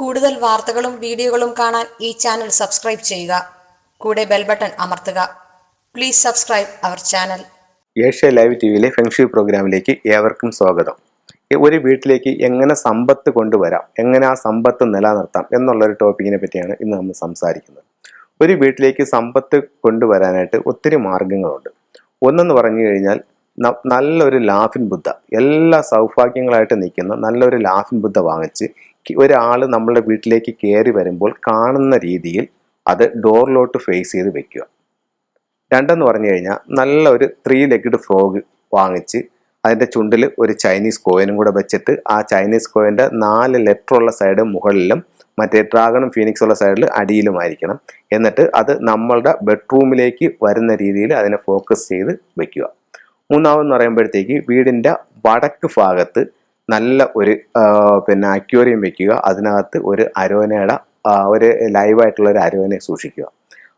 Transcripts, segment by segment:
കൂടുതൽ വാർത്തകളും വീഡിയോകളും കാണാൻ ഈ ചാനൽ സബ്സ്ക്രൈബ് ചെയ്യുക. കൂടെ ബെൽ ബട്ടൺ അമർത്തുക. Please subscribe our channel. Asia live T വിയിലെ പ്രോഗ്രാമിലേക്ക് ഏവർക്കും സ്വാഗതം. ഒരു വീട്ടിലേക്ക് എങ്ങനെ സമ്പത്ത് കൊണ്ടുവരാം എങ്ങനെ ആ സമ്പത്ത് നിലനിർത്താം എന്നുള്ളൊരു ടോപ്പിക്കിനെ പറ്റിയാണ് ഇന്ന് നമ്മൾ സംസാരിക്കുന്നത്. ഒരു വീട്ടിലേക്ക് സമ്പത്ത് കൊണ്ടുവരാനായിട്ട് ഒത്തിരി മാർഗങ്ങളുണ്ട് ഒന്നെന്ന് പറഞ്ഞു കഴിഞ്ഞാൽ നല്ലൊരു ലാഫിൻ ബുദ്ധ എല്ലാ സൗഭാഗ്യങ്ങളായിട്ട് നിൽക്കുന്ന നല്ലൊരു ലാഫിൻ ബുദ്ധ വാങ്ങിച്ച് ഒരാൾ നമ്മളുടെ വീട്ടിലേക്ക് കയറി വരുമ്പോൾ കാണുന്ന രീതിയിൽ അത് ഡോറിലോട്ട് ഫേസ് ചെയ്ത് വെക്കുക. രണ്ടെന്ന് പറഞ്ഞു കഴിഞ്ഞാൽ നല്ല ഒരു ത്രീ ലെഗ്ഡ് ഫ്രോഗ് വാങ്ങിച്ച് അതിന്റെ ചുണ്ടിൽ ഒരു ചൈനീസ് കോയിനും കൂടെ വെച്ചിട്ട് ആ ചൈനീസ് കോയിന്റെ നാല് ലെറ്റർ ഉള്ള സൈഡ് മുകളിലും മറ്റേ ഡ്രാഗണും ഫീനിക്സ് ഉള്ള സൈഡിൽ അടിയിലുമായിരിക്കണം എന്നിട്ട് അത് നമ്മളുടെ ബെഡ്റൂമിലേക്ക് വരുന്ന രീതിയിൽ അതിനെ ഫോക്കസ് ചെയ്ത് വെക്കുക. മൂന്നാമെന്ന് പറയുമ്പോഴത്തേക്ക് വീടിന്റെ വടക്ക് ഭാഗത്ത് നല്ല ഒരു പിന്നെ അക്യൂറിയം വെക്കുക. അതിനകത്ത് ഒരു അരോനയുടെ ഒരു ലൈവായിട്ടുള്ള ഒരു അരോനെ സൂക്ഷിക്കുക.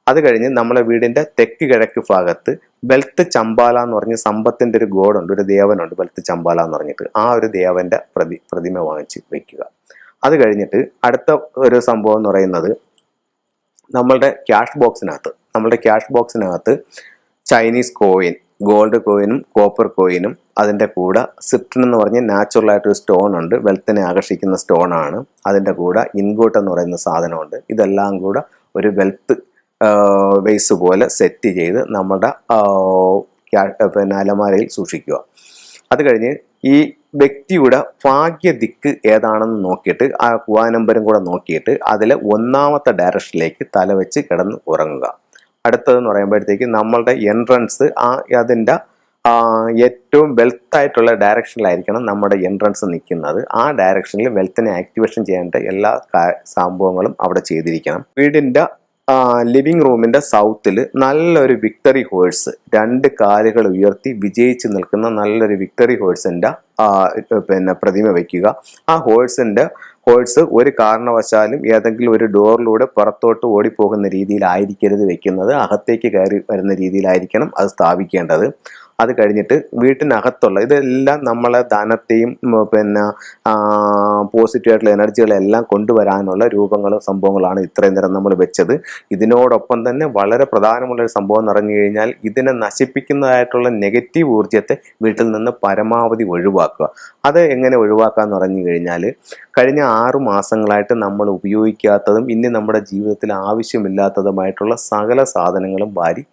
അത് കഴിഞ്ഞ് നമ്മളെ വീടിന്റെ തെക്ക് കിഴക്ക് ഭാഗത്ത് ബെൽത്ത് ചമ്പാല എന്ന് പറഞ്ഞ് സമ്പത്തിന്റെ ഒരു ഗോഡുണ്ട് ഒരു ദേവനുണ്ട് ബെൽത്ത് ചമ്പാല എന്ന് പറഞ്ഞിട്ട്. ആ ഒരു ദേവന്റെ പ്രതി പ്രതിമ വാങ്ങിച്ച് വെക്കുക. അത് കഴിഞ്ഞിട്ട് അടുത്ത ഒരു സംഭവം എന്ന് പറയുന്നത് നമ്മളുടെ ക്യാഷ് ബോക്സിനകത്ത് നമ്മളുടെ ക്യാഷ് ബോക്സിനകത്ത് ചൈനീസ് കോയിൻ ഗോൾഡ് കോയിനും കോപ്പർ കോയിനും അതിന്റെ കൂടെ സിപ്റ്റൻ എന്ന് പറഞ്ഞ നാച്ചുറൽ ആയിട്ടൊരു സ്റ്റോൺ ഉണ്ട്. വെൽത്തിനെ ആകർഷിക്കുന്ന സ്റ്റോൺ ആണ്. അതിന്റെ കൂടെ ഇൻഗോട്ട് എന്ന് പറയുന്ന സാധനമുണ്ട്. ഇതെല്ലാം കൂടെ ഒരു വെൽത്ത് ബേസ് പോലെ സെറ്റ് ചെയ്ത് നമ്മുടെ പിന്നെ അലമാരയിൽ സൂക്ഷിക്കുക. അത് കഴിഞ്ഞ് ഈ വ്യക്തിയുടെ ഭാഗ്യ ദിക്ക് ഏതാണെന്ന് നോക്കിയിട്ട് ആ കുവാ നമ്പരും കൂടെ നോക്കിയിട്ട് അതിൽ ഒന്നാമത്തെ ഡയറക്ഷനിലേക്ക് തലവെച്ച് കിടന്ന് ഉറങ്ങുക. അടുത്തതെന്ന് പറയുമ്പോഴത്തേക്ക് നമ്മളുടെ എൻട്രൻസ് ആ അതിന്റെ ഏറ്റവും വെൽത്ത് ആയിട്ടുള്ള ഡയറക്ഷനിലായിരിക്കണം നമ്മുടെ എൻട്രൻസ് നിൽക്കുന്നത് ആ ഡയറക്ഷനിൽ വെൽത്തിനെ ആക്ടിവേഷൻ ചെയ്യേണ്ട എല്ലാ സംഭവങ്ങളും അവിടെ ചെയ്തിരിക്കണം. വീടിന്റെ ലിവിംഗ് റൂമിന്റെ സൗത്തിൽ നല്ലൊരു വിക്ടറി ഹോഴ്സ് രണ്ട് കാലുകൾ ഉയർത്തി വിജയിച്ച് നിൽക്കുന്ന നല്ലൊരു വിക്ടറി ഹോഴ്സിന്റെ പിന്നെ പ്രതിമ വയ്ക്കുക ആ ഹോഴ്സിന്റെ ഹോഴ്സ് ഒരു കാരണവശാലും ഏതെങ്കിലും ഒരു ഡോറിലൂടെ പുറത്തോട്ട് ഓടിപ്പോകുന്ന രീതിയിലായിരിക്കരുത് വെക്കുന്നത്. അകത്തേക്ക് കയറി വരുന്ന രീതിയിലായിരിക്കണം അത് സ്ഥാപിക്കേണ്ടത്. അത് കഴിഞ്ഞിട്ട് വീട്ടിനകത്തുള്ള ഇതെല്ലാം നമ്മളെ ധനത്തെയും പിന്നെ പോസിറ്റീവായിട്ടുള്ള എനർജികളെല്ലാം കൊണ്ടുവരാനുള്ള രൂപങ്ങളും സംഭവങ്ങളാണ് ഇത്രയും നേരം നമ്മൾ വെച്ചത്. ഇതിനോടൊപ്പം തന്നെ വളരെ പ്രധാനമുള്ള ഒരു സംഭവം എന്ന് പറഞ്ഞു കഴിഞ്ഞാൽ ഇതിനെ നശിപ്പിക്കുന്നതായിട്ടുള്ള നെഗറ്റീവ് ഊർജത്തെ വീട്ടിൽ നിന്ന് പരമാവധി ഒഴിവാക്കുക. അത് എങ്ങനെ ഒഴിവാക്കുക എന്ന് പറഞ്ഞു കഴിഞ്ഞാൽ കഴിഞ്ഞ ആറു മാസങ്ങളായിട്ട് നമ്മൾ ഉപയോഗിക്കാത്തതും ഇനി നമ്മുടെ ജീവിതത്തിൽ ആവശ്യമില്ലാത്തതുമായിട്ടുള്ള സകല സാധനങ്ങളും വാരി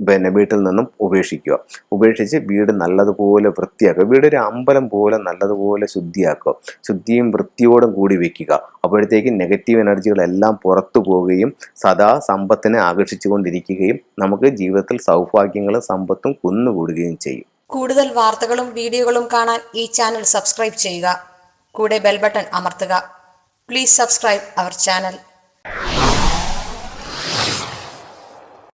പിന്നെ വീട്ടിൽ നിന്നും ഉപേക്ഷിക്കുക. ഉപേക്ഷിച്ച് വീട് നല്ലതുപോലെ വൃത്തിയാക്കുക. വീട് ഒരു അമ്പലം പോലെ നല്ലതുപോലെ ശുദ്ധിയാക്കുക. ശുദ്ധിയും വൃത്തിയോടും കൂടി വയ്ക്കുക അപ്പോഴത്തേക്ക് നെഗറ്റീവ് എനർജികളെല്ലാം പുറത്തു പോവുകയും സദാ സമ്പത്തിനെ ആകർഷിച്ചുകൊണ്ടിരിക്കുകയും നമുക്ക് ജീവിതത്തിൽ സൗഭാഗ്യങ്ങളും സമ്പത്തും കുന്നുകൂടുകയും ചെയ്യും. കൂടുതൽ വാർത്തകളും വീഡിയോകളും കാണാൻ ഈ ചാനൽ സബ്സ്ക്രൈബ് ചെയ്യുക. കൂടെ ബെൽബട്ടൺ അമർത്തുക. Please subscribe our channel